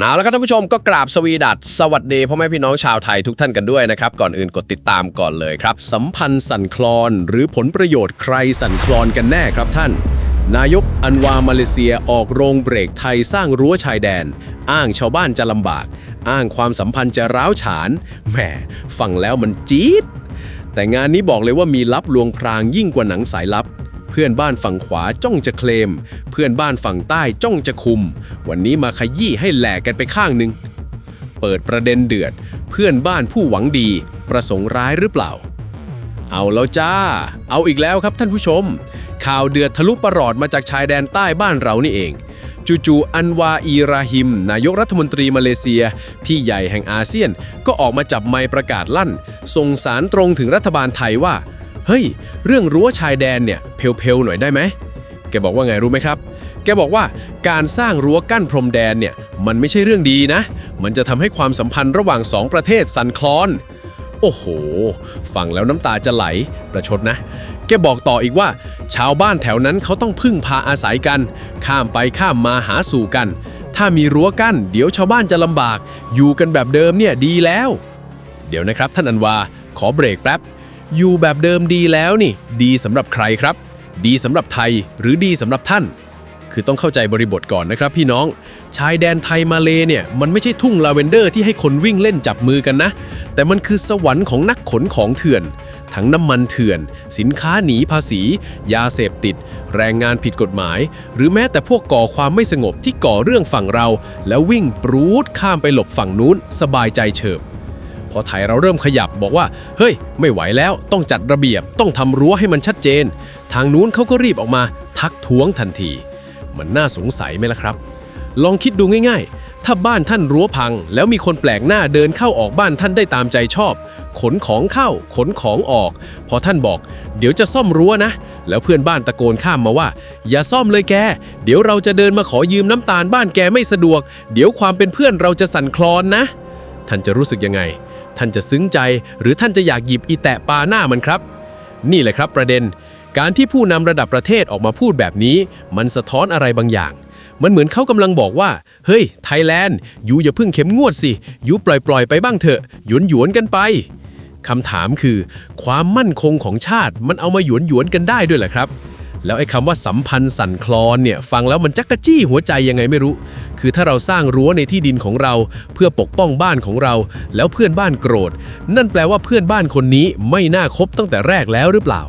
เอาละครับท่านผู้ชมก็กราบสวีดัสสวัสดีพ่อแม่พี่น้องชาวไทยทุกท่านกันด้วยนะครับ ก่อนอื่นกดติดตามก่อนเลยครับ สัมพันธ์สั่นคลอน หรือผลประโยชน์ใครสั่นคลอนกันแน่ครับท่าน นายกอันวามาเลเซียออกโรงเบรกไทยสร้างรั้วชายแดน อ้างชาวบ้านจะลำบาก อ้างความสัมพันธ์จะร้าวฉานแหมฟังแล้วมันจี๊ดแต่งานนี้บอกเลยว่ามีลับลวงพรางยิ่งกว่าหนังสายลับ เพื่อนบ้านฝั่งขวาจ้องจะเคลม เพื่อนบ้านฝั่งใต้จ้องจะคุม วันนี้มาขยี้ให้แหลกกันไปข้างหนึ่งเปิดประเด็นเดือด เพื่อนบ้านผู้หวังดี ประสงค์ร้ายหรือเปล่า เอาแล้วจ้า เอาอีกแล้วครับท่านผู้ชม ข่าวเดือดทะลุประหลอดมาจากชายแดนใต้บ้านเรานี่เองจู่ๆอันวาอีราฮิม นายกรัฐมนตรีมาเลเซีย พี่ใหญ่แห่งอาเซียนก็ออกมาจับไมค์ประกาศลั่น ส่งสารตรงถึงรัฐบาลไทยว่า เฮ้ย เรื่องรั้วชายแดนเนี่ยเพลวๆหน่อยได้ไหมแกบอกว่าไงรู้ไหมครับ แกบอกว่าการสร้างรั้วกั้นพรมแดนเนี่ยมันไม่ใช่เรื่องดีนะ มันจะทำให้ความสัมพันธ์ระหว่างสองประเทศสั่นคลอน โอ้โห ฟังแล้วน้ำตาจะไหล ประชดนะ แกบอกต่ออีกว่า ชาวบ้านแถวนั้นเขาต้องพึ่งพาอาศัยกัน ข้ามไปข้ามมาหาสู่กัน ถ้ามีรั้วกั้น เดี๋ยวชาวบ้านจะลำบาก อยู่กันแบบเดิมเนี่ยดีแล้ว เดี๋ยวนะครับท่านอันวา ขอเบรกแป๊บ อยู่แบบเดิมดีแล้วนี่ ดีสำหรับใครครับ ดีสำหรับไทยหรือดีสำหรับท่าน คือต้องเข้าใจบริบทก่อนนะครับพี่น้อง ชายแดนไทยมาเลเนี่ยมันไม่ใช่ทุ่งลาเวนเดอร์ที่ให้คนวิ่งเล่นจับมือกันนะ แต่มันคือสวรรค์ของนักขนของเถื่อน ทั้งน้ำมันเถื่อน สินค้าหนีภาษี ยาเสพติด แรงงานผิดกฎหมาย หรือแม้แต่พวกก่อความไม่สงบที่ก่อเรื่องฝั่งเรา แล้ววิ่งปรูดข้ามไปหลบฝั่งนู้น สบายใจเฉิบ พอไทยเราเริ่มขยับบอกว่า เฮ้ย ไม่ไหวแล้วต้องจัดระเบียบต้องทำรั้วให้มันชัดเจน ทางนู้นเขาก็รีบออกมาทักท้วงทันที มันน่าสงสัยไหมล่ะครับ ลองคิดดูง่ายๆ ถ้าบ้านท่านรั้วพัง แล้วมีคนแปลกหน้าเดินเข้าออกบ้านท่านได้ตามใจชอบ ขนของเข้า ขนของออก พอท่านบอก เดี๋ยวจะซ่อมรั้วนะ แล้วเพื่อนบ้านตะโกนข้ามมาว่า อย่าซ่อมเลยแก เดี๋ยวเราจะเดินมาขอยืมน้ำตาลบ้านแกไม่สะดวก เดี๋ยวความเป็นเพื่อนเราจะสั่นคลอนนะ ท่านจะรู้สึกยังไง ท่านจะซึ้งใจ หรือท่านจะอยากหยิบอีแตะปาหน้ามันครับ นี่แหละครับประเด็น การที่ผู้นำระดับประเทศออกมาพูดแบบนี้ มันสะท้อนอะไรบางอย่าง มันเหมือนเขากำลังบอกว่า เฮ้ย ไทยแลนด์ ยูอย่าพิ่งเข็มงวดสิ ยูปล่อยปล่อยๆไปบ้างเถอะ หยวนหยวนๆกันไปคำถามคือ ความมั่นคงของชาติมันเอามาหยวนหยวนๆกันได้ด้วยเหรอครับ แล้วไอ้คำว่าสัมพันธ์สั่นคลอนเนี่ยฟังแล้วมันจักกะจี้หัวใจยังไงไม่รู้ คือถ้าเราสร้างรั้วในที่ดินของเรา เพื่อปกป้องบ้านของเรา แล้วเพื่อนบ้านโกรธ นั่นแปลว่าเพื่อนบ้านคนนี้ไม่น่าคบตั้งแต่แรกแล้วหรือเปล่า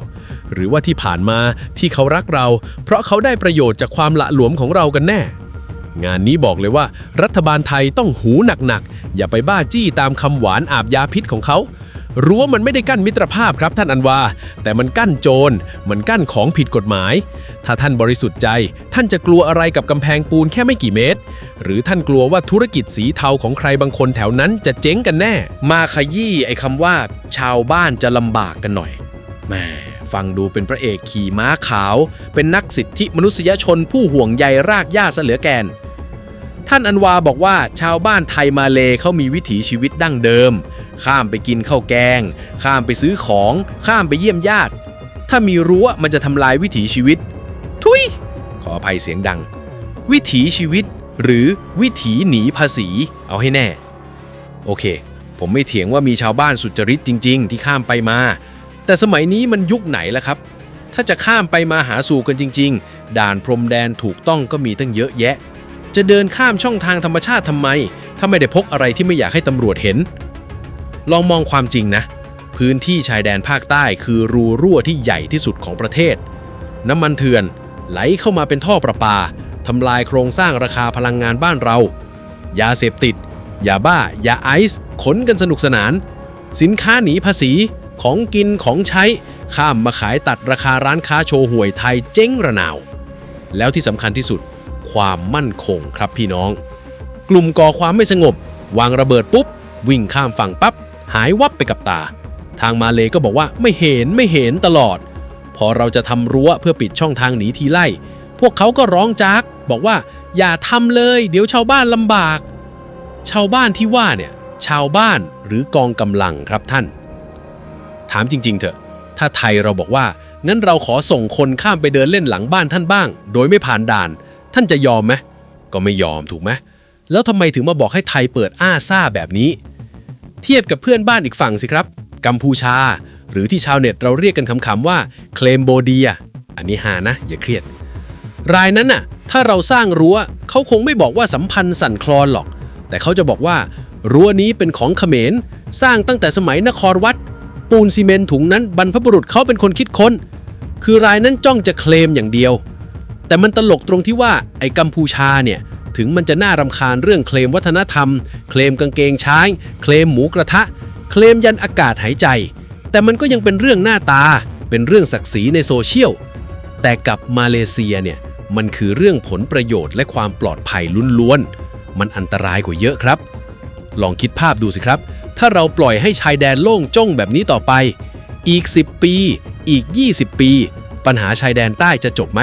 หรือว่าที่ผ่านมาที่เขารักเรา เพราะเขาได้ประโยชน์จากความละหลวมของเรากันแน่ งานนี้บอกเลยว่า รัฐบาลไทยต้องหูหนักๆ อย่าไปบ้าจี้ตามคำหวานอาบยาพิษของเขารั้วมันไม่ได้กั้นมิตรภาพครับท่านอันวา แต่มันกั้นโจร มันกั้นของผิดกฎหมาย ถ้าท่านบริสุทธิ์ใจ ท่านจะกลัวอะไรกับกำแพงปูนแค่ไม่กี่เมตร หรือท่านกลัวว่าธุรกิจสีเทาของใครบางคนแถวนั้นจะเจ๊งกันแน่ มาขยี้ไอ้คำว่า ชาวบ้านจะลำบากกันหน่อยแม่ ฟังดูเป็นพระเอกขี่ม้าขาว เป็นนักสิทธิมนุษยชนผู้ห่วงใยรากหญ้าเหลือแกน ท่านอันวาบอกว่าชาวบ้านไทยมาเลเขามีวิถีชีวิตดั้งเดิม ข้ามไปกินข้าวแกง ข้ามไปซื้อของ ข้ามไปเยี่ยมญาติ ถ้ามีรั้วมันจะทำลายวิถีชีวิต ทุย ขออภัยเสียงดัง วิถีชีวิตหรือวิถีหนีภาษี เอาให้แน่ โอเค ผมไม่เถียงว่ามีชาวบ้านสุจริตจริง ๆ ที่ข้ามไปมา แต่สมัยนี้มันยุคไหนแล้วครับ ถ้าจะข้ามไปมาหาสู่กันจริง ๆ ด่านพรมแดนถูกต้องก็มีตั้งเยอะแยะ จะเดินข้ามช่องทางธรรมชาติทำไม ถ้าไม่ได้พกอะไรที่ไม่อยากให้ตำรวจเห็น ลองมองความจริงนะ พื้นที่ชายแดนภาคใต้คือรูรั่วที่ใหญ่ที่สุดของประเทศ น้ำมันเถื่อนไหลเข้ามาเป็นท่อประปาทำลายโครงสร้างราคาพลังงานบ้านเรา ยาเสพติดยาบ้ายาไอซ์ขนกันสนุกสนาน สินค้าหนีภาษี ของกินของใช้ ข้ามมาขายตัดราคาร้านค้าโชว์หวยไทยเจ๊งระนาว แล้วที่สำคัญที่สุด ความมั่นคงครับพี่น้อง กลุ่มก่อความไม่สงบ วางระเบิดปุ๊บ วิ่งข้ามฝั่งปั๊บหายวับไปกับตา ทางมาเลก็บอกว่าไม่เห็นไม่เห็นตลอด พอเราจะทำรั้วเพื่อปิดช่องทางหนีทีไล่ พวกเขาก็ร้องจาก บอกว่า อย่าทำเลย เดี๋ยวชาวบ้านลำบาก ชาวบ้านที่ว่าเนี่ยชาวบ้านหรือกองกำลังครับท่าน ถามจริง ๆ เถอะ ถ้าไทยเราบอกว่า งั้นเราขอส่งคนข้ามไปเดินเล่นหลังบ้านท่านบ้าง โดยไม่ผ่านด่าน ท่านจะยอมไหมก็ไม่ยอมถูกไหมแล้วทำไมถึงมาบอกให้ไทยเปิดอ้าซ่าแบบนี้ เทียบกับเพื่อนบ้านอีกฝั่งสิครับ กัมพูชา หรือที่ชาวเน็ตเราเรียกกันขำๆว่าเคลมโบเดีย อันนี้หานะ อย่าเครียด รายนั้นน่ะ ถ้าเราสร้างรั้วเขาคงไม่บอกว่าสัมพันธ์สั่นคลอนหรอก แต่เขาจะบอกว่า รั้วนี้เป็นของเขมร สร้างตั้งแต่สมัยนครวัด ปูนซีเมนต์ถุงนั้นบรรพบุรุษเขาเป็นคนคิดค้น คือรายนั้นจ้องจะเคลมอย่างเดียว แต่มันตลกตรงที่ว่าไอ้กัมพูชาเนี่ยถึงมันจะน่ารำคาญเรื่องเคลมวัฒนธรรม เคลมกางเกงช้างเคลมหมูกระทะ เคลมยันอากาศหายใจ แต่มันก็ยังเป็นเรื่องหน้าตา เป็นเรื่องศักดิ์ศรีในโซเชียล แต่กับมาเลเซียเนี่ยมันคือเรื่องผลประโยชน์และความปลอดภัยล้วนๆ มันอันตรายกว่าเยอะครับ ลองคิดภาพดูสิครับ ถ้าเราปล่อยให้ชายแดนโล่งจ้องแบบนี้ต่อไป อีก 10 ปี อีก 20 ปี ปัญหาชายแดนใต้จะจบไหม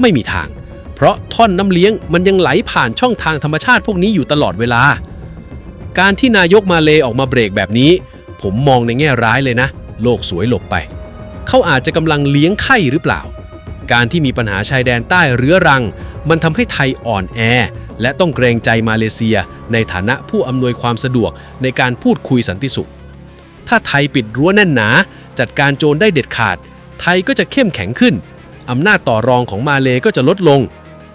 ไม่มีทาง เพราะท่อนน้ำเลี้ยงมันยังไหลผ่านช่องทางธรรมชาติพวกนี้อยู่ตลอดเวลา การที่นายกมาเลออกมาเบรกแบบนี้ ผมมองในแง่ร้ายเลยนะ โลกสวยหลบไป เขาอาจจะกำลังเลี้ยงไข่หรือเปล่า การที่มีปัญหาชายแดนใต้เรื้อรัง มันทำให้ไทยอ่อนแอ และต้องเกรงใจมาเลเซีย ในฐานะผู้อำนวยความสะดวกในการพูดคุยสันติสุข ถ้าไทยปิดรั้วแน่นหนา จัดการโจรได้เด็ดขาด ไทยก็จะเข้มแข็งขึ้นอำนาจต่อรองของมาเลก็จะลดลง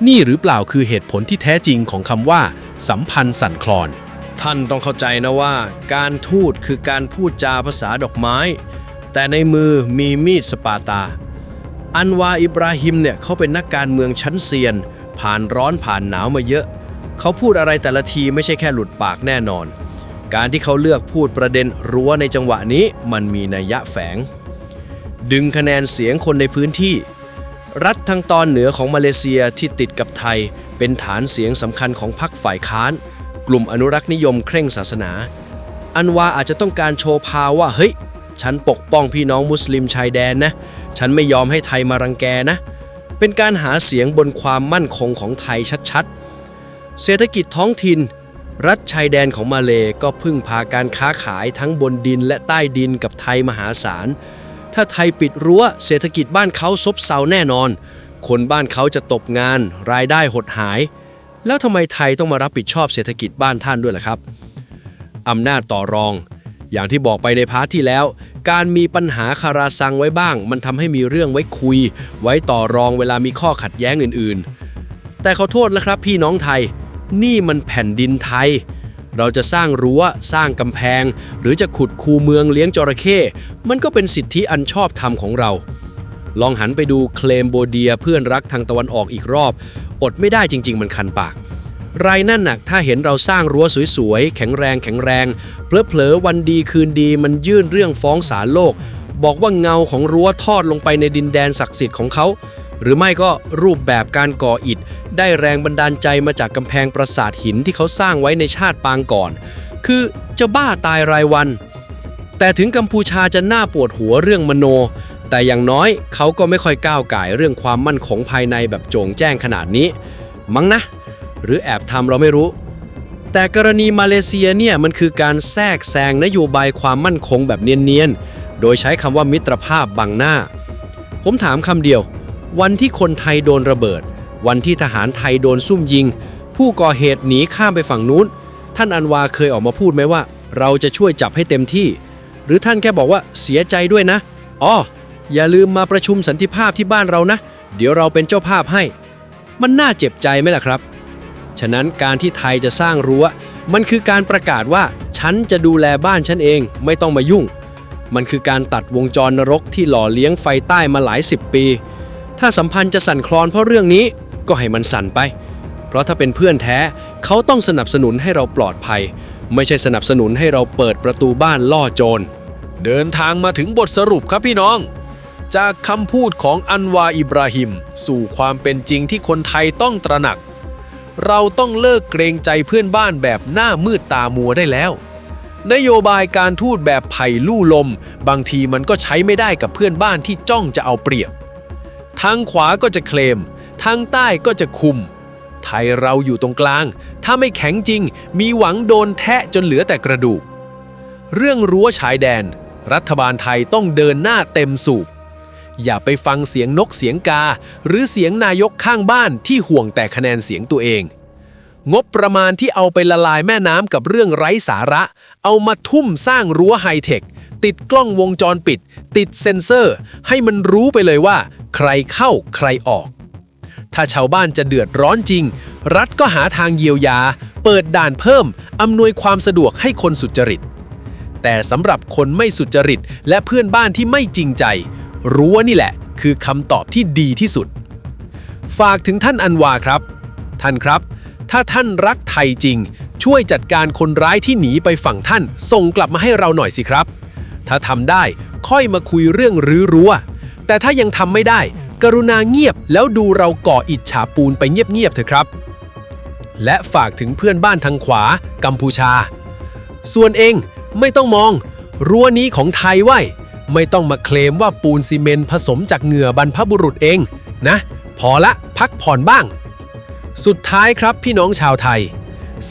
นี่หรือเปล่าคือเหตุผลที่แท้จริงของคำว่า สัมพันธ์สั่นคลอน ท่านต้องเข้าใจนะว่า การทูตคือการพูดจาภาษาดอกไม้ แต่ในมือมีมีดสปาตา อันวาอิบราฮิมเนี่ยเขาเป็นนักการเมืองชั้นเซียน ผ่านร้อนผ่านหนาวมาเยอะ เขาพูดอะไรแต่ละทีไม่ใช่แค่หลุดปากแน่นอน การที่เขาเลือกพูดประเด็นรั้วในจังหวะนี้มันมีนัยยะแฝง ดึงคะแนนเสียงคนในพื้นที่ รัฐทางตอนเหนือของมาเลเซียที่ติดกับไทย เป็นฐานเสียงสำคัญของพรรคฝ่ายค้าน กลุ่มอนุรักษ์นิยมเคร่งศาสนา อันวาอาจจะต้องการโชว์พาวว่าเฮ้ยฉันปกป้องพี่น้องมุสลิมชายแดนนะ ฉันไม่ยอมให้ไทยมารังแกนะ เป็นการหาเสียงบนความมั่นคงของไทยชัดๆ เศรษฐกิจท้องถิ่น รัฐชายแดนของมาเลก็พึ่งพาการค้าขายทั้งบนดินและใต้ดินกับไทยมหาศาล ถ้าไทยปิดรั้วเศรษฐกิจบ้านเขาซบเซาแน่นอน คนบ้านเขาจะตกงาน รายได้หดหาย แล้วทำไมไทยต้องมารับผิดชอบเศรษฐกิจบ้านท่านด้วยล่ะครับอำนาจต่อรองอย่างที่บอกไปในพาร์ทที่แล้ว การมีปัญหาคาราซังไว้บ้าง มันทำให้มีเรื่องไว้คุย ไว้ต่อรองเวลามีข้อขัดแย้งอื่นๆ แต่ขอโทษนะครับพี่น้องไทย นี่มันแผ่นดินไทย เราจะสร้างรั้วสร้างกำแพง หรือจะขุดคูเมืองเลี้ยงจระเข้มันก็เป็นสิทธิอันชอบธรรมของเรา ลองหันไปดูเคลมโบเดียเพื่อนรักทางตะวันออกอีกรอบ อดไม่ได้จริง ๆ มันคันปาก รายนั่นน่ะถ้าเห็นเราสร้างรั้วสวยๆ แข็งแรงแข็งแรง เพลอๆ วันดีคืนดีมันยื่นเรื่องฟ้องศาลโลก บอกว่าเงาของรั้วทอดลงไปในดินแดนศักดิ์สิทธิ์ของเขา หรือไม่ก็รูปแบบการก่ออิฐ ได้แรงบันดาลใจมาจากกำแพงปราสาทหินที่เขาสร้างไว้ในชาติปางก่อน คือจะบ้าตายรายวัน แต่ถึงกัมพูชาจะน่าปวดหัวเรื่องมโน แต่อย่างน้อยเขาก็ไม่ค่อยก้าวไก่เรื่องความมั่นคงภายในแบบโจงแจ้งขนาดนี้ มั้งนะ หรือแอบทำเราไม่รู้ แต่กรณีมาเลเซียเนี่ยมันคือการแทรกแซงนโยบายความมั่นคงแบบเนียนๆ โดยใช้คำว่ามิตรภาพบังหน้า ผมถามคำเดียว วันที่คนไทยโดนระเบิด วันที่ทหารไทยโดนซุ่มยิง ผู้ก่อเหตุหนีข้ามไปฝั่งนู้น ท่านอันวาเคยออกมาพูดไหมว่า เราจะช่วยจับให้เต็มที่ หรือท่านแค่บอกว่าเสียใจด้วยนะอ๋ออย่าลืมมาประชุมสันติภาพที่บ้านเรานะ เดี๋ยวเราเป็นเจ้าภาพให้ มันน่าเจ็บใจไหมล่ะครับ ฉะนั้นการที่ไทยจะสร้างรั้ว มันคือการประกาศว่า ฉันจะดูแลบ้านฉันเองไม่ต้องมายุ่ง มันคือการตัดวงจรนรกที่หล่อเลี้ยงไฟใต้มาหลายสิบปี ถ้าสัมพันธ์จะสั่นคลอนเพราะเรื่องนี้ก็ให้มันสั่นไป เพราะถ้าเป็นเพื่อนแท้เขาต้องสนับสนุนให้เราปลอดภัย ไม่ใช่สนับสนุนให้เราเปิดประตูบ้านล่อโจร เดินทางมาถึงบทสรุปครับพี่น้อง จากคำพูดของอันวาอิบราฮิม สู่ความเป็นจริงที่คนไทยต้องตระหนัก เราต้องเลิกเกรงใจเพื่อนบ้านแบบหน้ามืดตามัวได้แล้ว นโยบายการทูตแบบไผ่ลู่ลม บางทีมันก็ใช้ไม่ได้กับเพื่อนบ้านที่จ้องจะเอาเปรียบ ทางขวาก็จะเคลม ทางใต้ก็จะคุม ไทยเราอยู่ตรงกลาง ถ้าไม่แข็งจริง มีหวังโดนแทะจนเหลือแต่กระดูก เรื่องรั้วชายแดน รัฐบาลไทยต้องเดินหน้าเต็มสูบ อย่าไปฟังเสียงนกเสียงกา หรือเสียงนายกข้างบ้านที่ห่วงแต่คะแนนเสียงตัวเอง งบประมาณที่เอาไปละลายแม่น้ำกับเรื่องไร้สาระ เอามาทุ่มสร้างรั้วไฮเทค ติดกล้องวงจรปิด ติดเซ็นเซอร์ ให้มันรู้ไปเลยว่า ใครเข้าใครออก ถ้าชาวบ้านจะเดือดร้อนจริง รัฐก็หาทางเยียวยา เปิดด่านเพิ่มอำนวยความสะดวกให้คนสุจริตแต่สำหรับคนไม่สุจริตและเพื่อนบ้านที่ไม่จริงใจ รั้วนี่แหละ คือคำตอบที่ดีที่สุด ฝากถึงท่านอันวาครับ ท่านครับ ถ้าท่านรักไทยจริง ช่วยจัดการคนร้ายที่หนีไปฝั่งท่าน ส่งกลับมาให้เราหน่อยสิครับ ถ้าทำได้ค่อยมาคุยเรื่องรื้อรั้ว แต่ถ้ายังทำไม่ได้ กรุณาเงียบแล้วดูเราก่ออิฐฉาปูนไปเงียบๆเถอะครับ และฝากถึงเพื่อนบ้านทางขวา กัมพูชา ส่วนเองไม่ต้องมอง รั้วนี้ของไทยไว้ ไม่ต้องมาเคลมว่าปูนซีเมนต์ผสมจากเหงื่อบรรพบุรุษเองนะ พอละพักผ่อนบ้าง สุดท้ายครับพี่น้องชาวไทย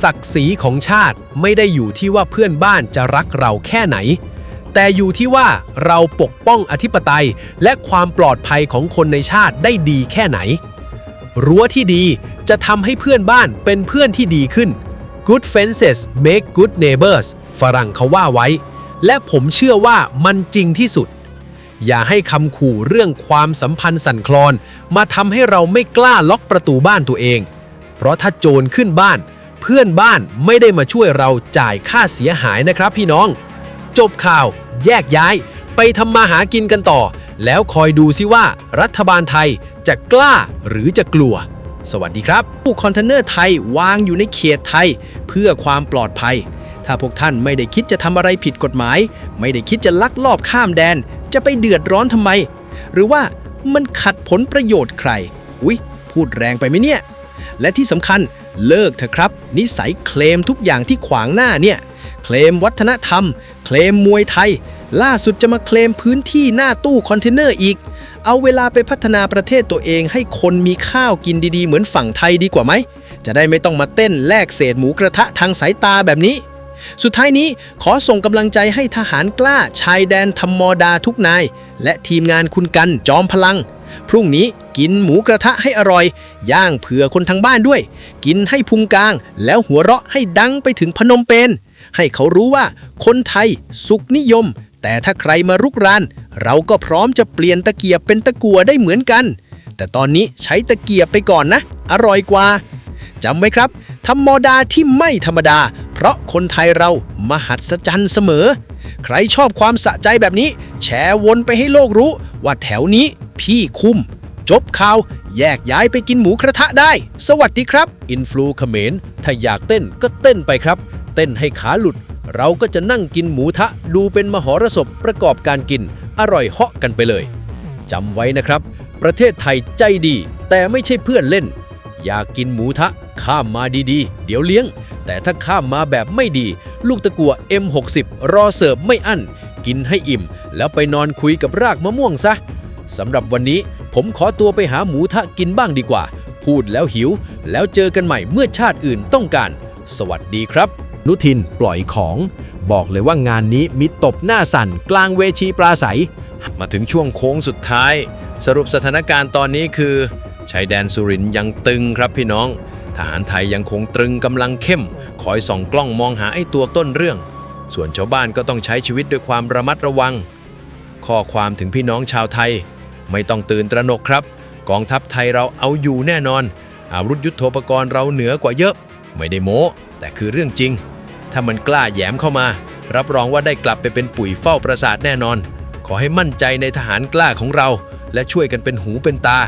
ศักดิ์ศรีของชาติไม่ได้อยู่ที่ว่าเพื่อนบ้านจะรักเราแค่ไหน แต่อยู่ที่ว่าเราปกป้องอธิปไตยและความปลอดภัยของคนในชาติได้ดีแค่ไหน รั้วที่ดีจะทำให้เพื่อนบ้านเป็นเพื่อนที่ดีขึ้น Good fences make good neighbors ฝรั่งเขาว่าไว้ และผมเชื่อว่ามันจริงที่สุด อย่าให้คำขู่เรื่องความสัมพันธ์สั่นคลอน มาทำให้เราไม่กล้าล็อกประตูบ้านตัวเอง เพราะถ้าโจรขึ้นบ้าน เพื่อนบ้านไม่ได้มาช่วยเราจ่ายค่าเสียหายนะครับพี่น้อง จบข่าว แยกย้าย ไปทำมาหากินกันต่อ แล้วคอยดูซิว่ารัฐบาลไทยจะกล้าหรือจะกลัวสวัสดีครับตู้คอนเทนเนอร์ไทยวางอยู่ในเขตไทย เพื่อความปลอดภัย ถ้าพวกท่านไม่ได้คิดจะทำอะไรผิดกฎหมาย ไม่ได้คิดจะลักลอบข้ามแดน จะไปเดือดร้อนทำไม หรือว่ามันขัดผลประโยชน์ใคร อุ๊ย พูดแรงไปไหมเนี่ย และที่สำคัญเลิกเถอะครับ นิสัยเคลมทุกอย่างที่ขวางหน้าเนี่ย เคลมวัฒนธรรม เคลมมวยไทย ล่าสุดจะมาเคลมพื้นที่หน้าตู้คอนเทนเนอร์อีก เอาเวลาไปพัฒนาประเทศตัวเองให้คนมีข้าวกินดีๆ เหมือนฝั่งไทยดีกว่าไหม จะได้ไม่ต้องมาเต้นแลกเศษหมูกระทะทางสายตาแบบนี้ สุดท้ายนี้ขอส่งกำลังใจให้ทหารกล้าชายแดนธรรมดาทุกนาย และทีมงานคุณกันจอมพลัง พรุ่งนี้กินหมูกระทะให้อร่อย ย่างเผื่อคนทางบ้านด้วย กินให้พุงกลาง แล้วหัวเราะให้ดังไปถึงพนมเปญให้เขารู้ว่าคนไทยสุขนิยม แต่ถ้าใครมารุกราน เราก็พร้อมจะเปลี่ยนตะเกียบเป็นตะกัวได้เหมือนกัน แต่ตอนนี้ใช้ตะเกียบไปก่อนนะ อร่อยกว่า จำไว้ครับธรรมดาที่ไม่ธรรมดา เพราะคนไทยเรามหัศจรรย์เสมอ ใครชอบความสะใจแบบนี้ แชร์วนไปให้โลกรู้ ว่าแถวนี้พี่คุ้ม จบข่าว แยกย้ายไปกินหมูกระทะได้ สวัสดีครับ อินฟลูเขมรถ้าอยากเต้นก็เต้นไปครับ เต้นให้ขาหลุด เราก็จะนั่งกินหมูทะ ดูเป็นมหรสพประกอบการกิน อร่อยเหาะกันไปเลยจำไว้นะครับ ประเทศไทยใจดี แต่ไม่ใช่เพื่อนเล่น อยากกินหมูทะ ข้ามมาดีๆ เดี๋ยวเลี้ยง แต่ถ้าข้ามมาแบบไม่ดี ลูกตะกัว M60 รอเสิร์ฟไม่อั้น กินให้อิ่ม แล้วไปนอนคุยกับรากมะม่วงซะสำหรับวันนี้ผมขอตัวไปหาหมูทะกินบ้างดีกว่า พูดแล้วหิว แล้วเจอกันใหม่เมื่อชาติอื่นต้องการ สวัสดีครับ นุทินปล่อยของ บอกเลยว่างานนี้มีตบหน้าสั่นกลางเวทีปราศัย มาถึงช่วงโค้งสุดท้าย สรุปสถานการณ์ตอนนี้คือชายแดนสุรินทร์ยังตึงครับพี่น้อง ทหารไทยยังคงตรึงกำลังเข้ม คอยส่องกล้องมองหาไอ้ตัวต้นเรื่อง ส่วนชาวบ้านก็ต้องใช้ชีวิตด้วยความระมัดระวัง ข้อความถึงพี่น้องชาวไทย ไม่ต้องตื่นตระหนกครับ กองทัพไทยเราเอาอยู่แน่นอน อาวุธยุโทโธปกรณ์เราเหนือกว่าเยอะ ไม่ได้โม้ แต่คือเรื่องจริง ถ้ามันกล้าแยมเข้ามา รับรองว่าได้กลับไปเป็นปุ๋ยเฝ้าประสาทแน่นอน ขอให้มั่นใจในทหารกล้าของเรา และช่วยกันเป็นหูเป็นตา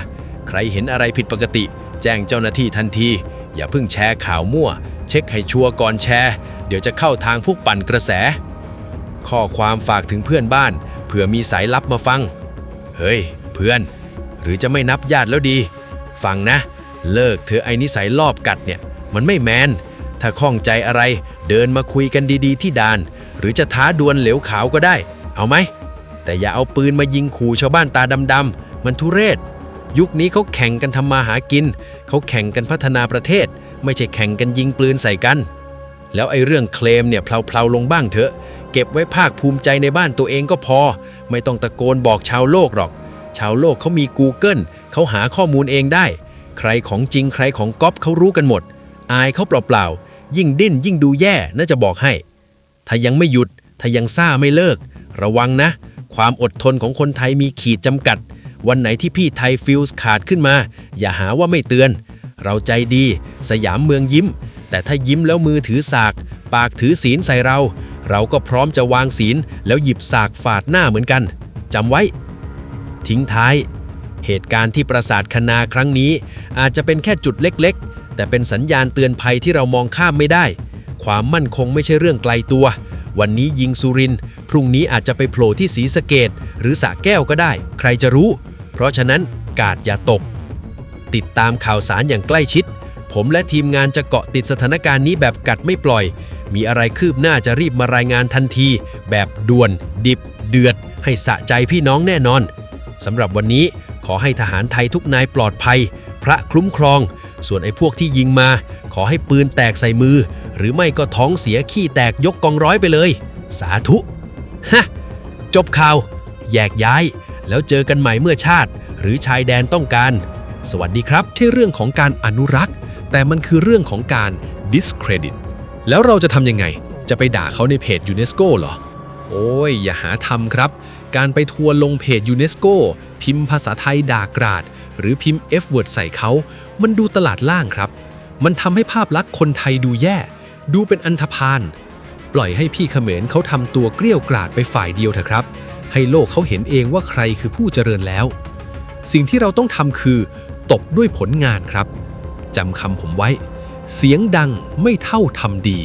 ใครเห็นอะไรผิดปกติ แจ้งเจ้าหน้าที่ทันที อย่าเพิ่งแชร์ข่าวมั่ว เช็คให้ชัวร์ก่อนแชร์ เดี๋ยวจะเข้าทางพวกปั่นกระแส ข้อความฝากถึงเพื่อนบ้านเผื่อมีสายลับมาฟัง เฮ้ย เพื่อน หรือจะไม่นับญาติแล้วดี ฟังนะ เลิกเธอไอ้นิสัยลอบกัดเนี่ย มันไม่แมน ถ้าข้องใจอะไรเดินมาคุยกันดีๆ ที่ด่าน หรือจะท้าดวลเหลวขาวก็ได้ เอาไหม แต่อย่าเอาปืนมายิงขู่ชาวบ้านตาดำๆมันทุเรศ ยุคนี้เขาแข่งกันทำมาหากิน เขาแข่งกันพัฒนาประเทศ ไม่ใช่แข่งกันยิงปืนใส่กัน แล้วไอ้เรื่องเคลมเนี่ยเพลาๆลงบ้างเถอะ เก็บไว้ภาคภูมิใจในบ้านตัวเองก็พอ ไม่ต้องตะโกนบอกชาวโลกหรอก ชาวโลกเขามี Google เขาหาข้อมูลเองได้ ใครของจริงใครของก๊อปเขารู้กันหมด อายเขาเปล่าๆยิ่งดิ้นยิ่งดูแย่น่าจะบอกให้ ถ้ายังไม่หยุดถ้ายังซ่าไม่เลิก ระวังนะ ความอดทนของคนไทยมีขีดจำกัด วันไหนที่พี่ไทยฟิลส์ขาดขึ้นมา อย่าหาว่าไม่เตือน เราใจดี สยามเมืองยิ้ม แต่ถ้ายิ้มแล้วมือถือสาก ปากถือศีลใส่เรา เราก็พร้อมจะวางศีลแล้วหยิบสากฝาดหน้าเหมือนกันจำไว้ ทิ้งท้าย เหตุการณ์ที่ปราสาทคณาครั้งนี้ อาจจะเป็นแค่จุดเล็กๆ แต่เป็นสัญญาณเตือนภัยที่เรามองข้ามไม่ได้ ความมั่นคงไม่ใช่เรื่องไกลตัว วันนี้ยิงสุริน พรุ่งนี้อาจจะไปโผล่ที่ศรีสะเกดหรือสระแก้วก็ได้ ใครจะรู้ ราะฉะนั้นกาดอย่าตก ติดตามข่าวสารอย่างใกล้ชิด ผมและทีมงานจะเกาะติดสถานการณ์นี้แบบกัดไม่ปล่อย มีอะไรคืบหน้าจะรีบมารายงานทันที แบบด่วน ดิบ เดือด ให้สะใจพี่น้องแน่นอนสำหรับวันนี้ขอให้ทหารไทยทุกนายปลอดภัย พระคุ้มครอง ส่วนไอ้พวกที่ยิงมา ขอให้ปืนแตกใส่มือ หรือไม่ก็ท้องเสียขี้แตกยกกองร้อยไปเลย สาธุ ฮะ จบข่าว แยกย้าย แล้วเจอกันใหม่เมื่อชาติ หรือชายแดนต้องการ สวัสดีครับใช่เรื่องของการอนุรักษ์ แต่มันคือเรื่องของการ discredit แล้วเราจะทำยังไง จะไปด่าเขาในเพจยูเนสโกเหรอ โอ้ย อย่าหาทำครับ การไปทัวร์ลงเพจยูเนสโกพิมพ์ภาษาไทยด่ากราด หรือพิมพ์ F word ใส่เขา มันดูตลาดล่างครับ มันทำให้ภาพลักษณ์คนไทยดูแย่ ดูเป็นอันธพาล ปล่อยให้พี่เขมรเขาทำตัวเกลี้ยวกราดไปฝ่ายเดียวเถอะครับ ให้โลกเขาเห็นเองว่าใครคือผู้เจริญแล้ว สิ่งที่เราต้องทำคือ ตบด้วยผลงานครับจำคำผมไว้ เสียงดังไม่เท่าทำดี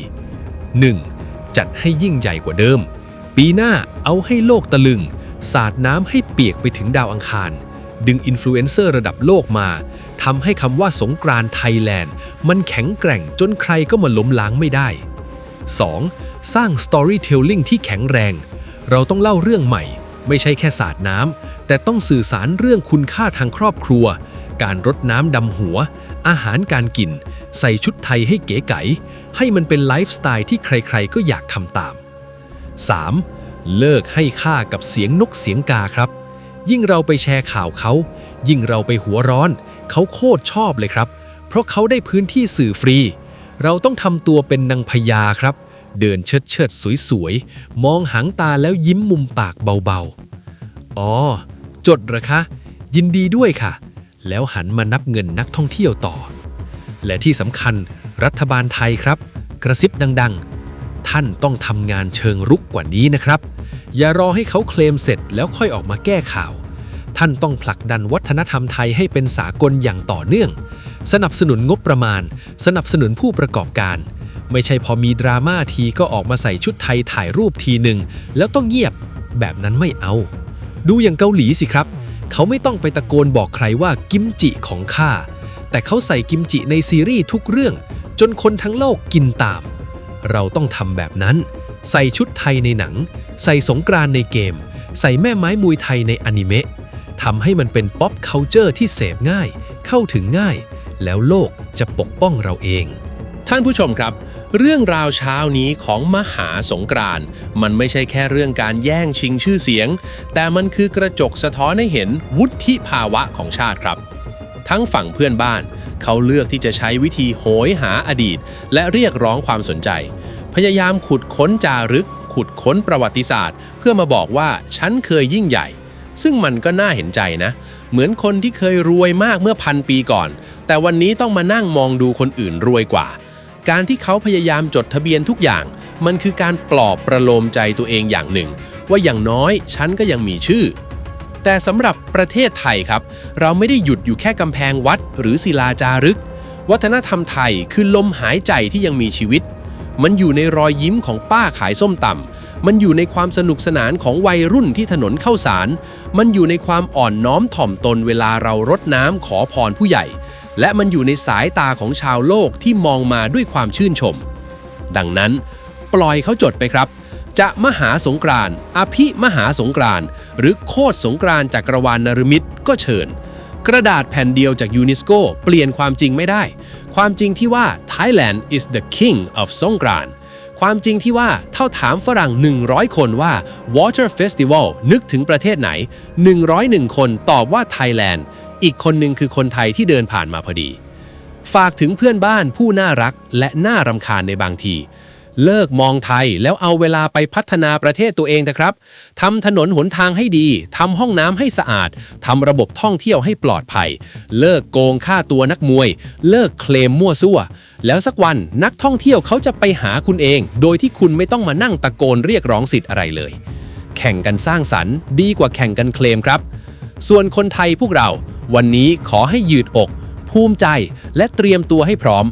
1. จัดให้ยิ่งใหญ่กว่าเดิม ปีหน้าเอาให้โลกตะลึง สาดน้ำให้เปียกไปถึงดาวอังคาร ดึงอินฟลูเอนเซอร์ระดับโลกมาทำให้คำว่าสงกรานต์ไทยแลนด์ มันแข็งแกร่งจนใครก็มาล้มล้างไม่ได้ 2. สร้าง Storytelling ที่แข็งแรง เราต้องเล่าเรื่องใหม่ ไม่ใช่แค่สาดน้ำแต่ต้องสื่อสารเรื่องคุณค่าทางครอบครัว การรดน้ำดำหัว อาหารการกิน ใส่ชุดไทยให้เก๋ไก๋ให้มันเป็นไลฟ์สไตล์ที่ใครๆก็อยากทำตาม 3. เลิกให้ค่ากับเสียงนกเสียงกาครับ ยิ่งเราไปแชร์ข่าวเขา ยิ่งเราไปหัวร้อน เขาโคตรชอบเลยครับ เพราะเขาได้พื้นที่สื่อฟรี เราต้องทำตัวเป็นนางพญาครับ เดินเชิดเชิดสวยๆ มองหางตาแล้วยิ้มมุมปากเบาๆ อ๋อ จดเหรอคะ ยินดีด้วยค่ะ แล้วหันมานับเงินนักท่องเที่ยวต่อ และที่สำคัญรัฐบาลไทยครับ กระซิบดังๆ ท่านต้องทำงานเชิงรุกกว่านี้นะครับ อย่ารอให้เขาเคลมเสร็จแล้วค่อยออกมาแก้ข่าว ท่านต้องผลักดันวัฒนธรรมไทยให้เป็นสากลอย่างต่อเนื่อง สนับสนุนงบประมาณ สนับสนุนผู้ประกอบการ ไม่ใช่พอมีดราม่าทีก็ออกมาใส่ชุดไทยถ่ายรูปทีหนึ่งแล้วต้องเงียบ แบบนั้นไม่เอา ดูอย่างเกาหลีสิครับ เขาไม่ต้องไปตะโกนบอกใครว่ากิมจิของข้า แต่เขาใส่กิมจิในซีรีส์ทุกเรื่อง จนคนทั้งโลกกินตาม เราต้องทำแบบนั้น ใส่ชุดไทยในหนัง ใส่สงกรานในเกม ใส่แม่ไม้มวยไทยในอนิเมะทำให้มันเป็นป๊อปเคาเจอร์ที่เสพง่าย เข้าถึงง่าย แล้วโลกจะปกป้องเราเอง ท่านผู้ชมครับ เรื่องราวเช้านี้ของมหาสงกรานต์มันไม่ใช่แค่เรื่องการแย่งชิงชื่อเสียง แต่มันคือกระจกสะท้อนให้เห็นวุฒิภาวะของชาติครับ ทั้งฝั่งเพื่อนบ้าน เขาเลือกที่จะใช้วิธีโหยหาอดีต และเรียกร้องความสนใจ พยายามขุดค้นจารึก ขุดค้นประวัติศาสตร์ เพื่อมาบอกว่าฉันเคยยิ่งใหญ่ ซึ่งมันก็น่าเห็นใจนะ เหมือนคนที่เคยรวยมากเมื่อพันปีก่อน แต่วันนี้ต้องมานั่งมองดูคนอื่นรวยกว่า การที่เขาพยายามจดทะเบียนทุกอย่าง มันคือการปลอบประโลมใจตัวเองอย่างหนึ่ง ว่าอย่างน้อยฉันก็ยังมีชื่อ แต่สำหรับประเทศไทยครับ เราไม่ได้หยุดอยู่แค่กำแพงวัด หรือศิลาจารึก วัฒนธรรมไทยคือลมหายใจที่ยังมีชีวิต มันอยู่ในรอยยิ้มของป้าขายส้มตำมันอยู่ในความสนุกสนานของวัยรุ่นที่ถนนเข้าสาร มันอยู่ในความอ่อนน้อมถ่อมตนเวลาเรารดน้ำขอพรผู้ใหญ่ และมันอยู่ในสายตาของชาวโลกที่มองมาด้วยความชื่นชม ดังนั้น ปล่อยเขาจดไปครับ จะมหาสงกรานต์อภิมหาสงกรานต์หรือโคตรสงกรานต์จักรวาลนรมิตก็เชิญ กระดาษแผ่นเดียวจากยูนิสโกเปลี่ยนความจริงไม่ได้ ความจริงที่ว่า Thailand is the king of สงกรานต์ความจริงที่ว่าเท่าถามฝรั่ง 100 คนว่า Water Festival นึกถึงประเทศไหน 101 คนตอบว่า Thailand อีกคนหนึ่งคือคนไทยที่เดินผ่านมาพอดี ฝากถึงเพื่อนบ้านผู้น่ารักและน่ารำคาญในบางที เลิกมองไทยแล้วเอาเวลาไปพัฒนาประเทศตัวเองนะครับทำถนนหนทางให้ดีทำห้องน้ำให้สะอาดทำระบบท่องเที่ยวให้ปลอดภัย เลิกโกงค่าตัวนักมวย เลิกเคลมมั่วซั่ว แล้วสักวันนักท่องเที่ยวเขาจะไปหาคุณเอง โดยที่คุณไม่ต้องมานั่งตะโกนเรียกร้องสิทธิ์อะไรเลย แข่งกันสร้างสรรค์ ดีกว่าแข่งกันเคลมครับ ส่วนคนไทยพวกเรา วันนี้ขอให้ยืดอก ภูมิใจและเตรียมตัวให้พร้อม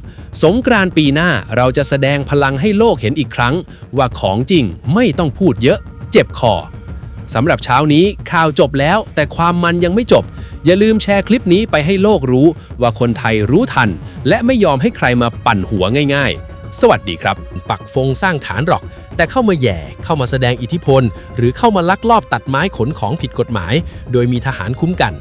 สงกรานปีหน้าเราจะแสดงพลังให้โลกเห็นอีกครั้ง ว่าของจริงไม่ต้องพูดเยอะ เจ็บคอสำหรับเช้านี้ข่าวจบแล้ว แต่ความมันยังไม่จบ อย่าลืมแชร์คลิปนี้ไปให้โลกรู้ ว่าคนไทยรู้ทัน และไม่ยอมให้ใครมาปั่นหัวง่าย ๆ สวัสดีครับ ปักฟงสร้างฐานหรอก แต่เข้ามาแย่เข้ามาแสดงอิทธิพล หรือเข้ามาลักลอบตัดไม้ขนของผิดกฎหมาย โดยมีทหารคุ้มกัน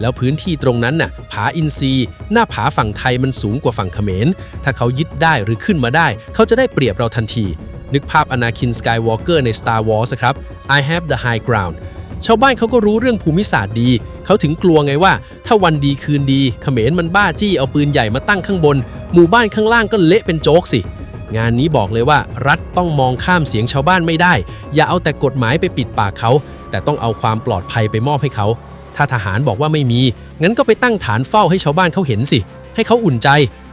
แล้วพื้นที่ตรงนั้นน่ะผาอินซีหน้าผาฝั่งไทยมันสูงกว่าฝั่งเขมร ถ้าเขายึดได้หรือขึ้นมาได้ เขาจะได้เปรียบเราทันที นึกภาพอนาคินสกายวอล์กเกอร์ใน Star Wars ครับ I have the high ground ชาวบ้านเขาก็รู้เรื่องภูมิศาสตร์ดี เขาถึงกลัวไงว่า ถ้าวันดีคืนดีเขมรมันบ้าจี้เอาปืนใหญ่มาตั้งข้างบน หมู่บ้านข้างล่างก็เละเป็นโจ๊กสิ งานนี้บอกเลยว่ารัฐต้องมองข้ามเสียงชาวบ้านไม่ได้ อย่าเอาแต่กฎหมายไปปิดปากเขา แต่ต้องเอาความปลอดภัยไปมอบให้เขา ถ้าทหารบอกว่าไม่มี งั้นก็ไปตั้งฐานเฝ้าให้ชาวบ้านเขาเห็นสิ ให้เขาอุ่นใจ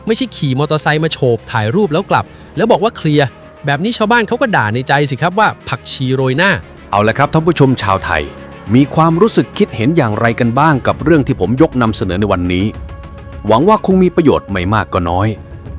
ไม่ใช่ขี่มอเตอร์ไซค์มาโฉบถ่ายรูปแล้วกลับ แล้วบอกว่าเคลียร์ แบบนี้ชาวบ้านเขาก็ด่าในใจสิครับว่าผักชีโรยหน้า เอาละครับท่านผู้ชมชาวไทย มีความรู้สึกคิดเห็นอย่างไรกันบ้างกับเรื่องที่ผมยกนำเสนอในวันนี้ หวังว่าคงมีประโยชน์ไม่มากก็น้อย